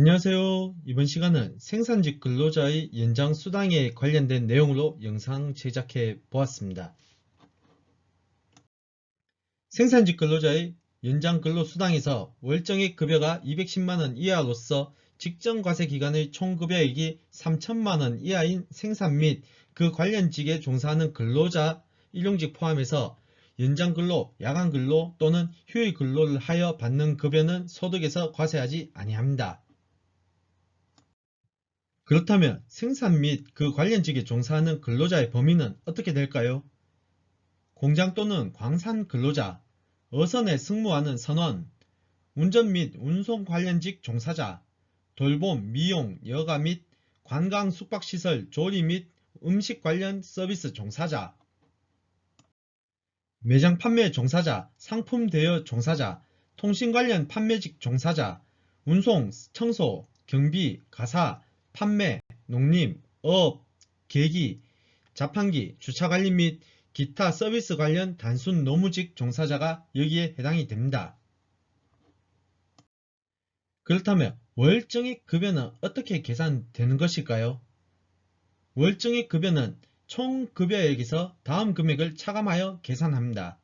안녕하세요. 이번 시간은 생산직 근로자의 연장 수당에 관련된 내용으로 영상 제작해 보았습니다. 생산직 근로자의 연장 근로수당에서 월정액 급여가 210만원 이하로서 직전 과세 기간의 총 급여액이 3천만원 이하인 생산 및 그 관련 직에 종사하는 근로자 일용직 포함해서 연장 근로, 야간 근로 또는 휴일 근로를 하여 받는 급여는 소득에서 과세하지 아니합니다. 그렇다면 생산 및 그 관련직에 종사하는 근로자의 범위는 어떻게 될까요? 공장 또는 광산 근로자, 어선에 승무하는 선원, 운전 및 운송 관련직 종사자, 돌봄, 미용, 여가 및 관광 숙박시설 조리 및 음식 관련 서비스 종사자, 매장 판매 종사자, 상품 대여 종사자, 통신 관련 판매직 종사자, 운송, 청소, 경비, 가사, 판매, 농림, 어업, 계기, 자판기, 주차 관리 및 기타 서비스 관련 단순 노무직 종사자가 여기에 해당이 됩니다. 그렇다면 월정액 급여는 어떻게 계산되는 것일까요? 월정액 급여는 총 급여액에서 다음 금액을 차감하여 계산합니다.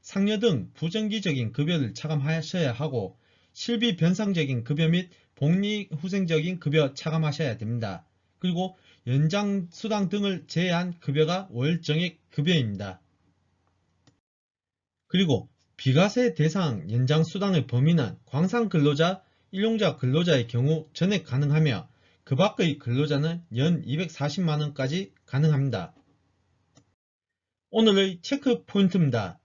상여 등 부정기적인 급여를 차감하셔야 하고 실비 변상적인 급여 및 복리후생적인 급여 차감하셔야 됩니다. 그리고 연장 수당 등을 제외한 급여가 월정액 급여입니다. 그리고 비과세 대상 연장 수당의 범위는 광산 근로자, 일용자 근로자의 경우 전액 가능하며 그 밖의 근로자는 연 240만원까지 가능합니다. 오늘의 체크 포인트입니다.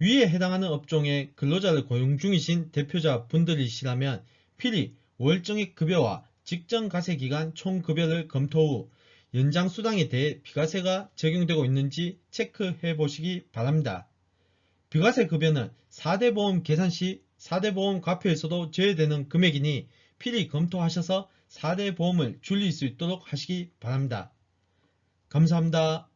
위에 해당하는 업종의 근로자를 고용 중이신 대표자 분들이시라면 필히 월정액 급여와 직전 과세 기간 총 급여를 검토 후 연장 수당에 대해 비과세가 적용되고 있는지 체크해 보시기 바랍니다. 비과세 급여는 4대 보험 계산 시 4대 보험 과표에서도 제외되는 금액이니 필히 검토하셔서 4대 보험을 줄일 수 있도록 하시기 바랍니다. 감사합니다.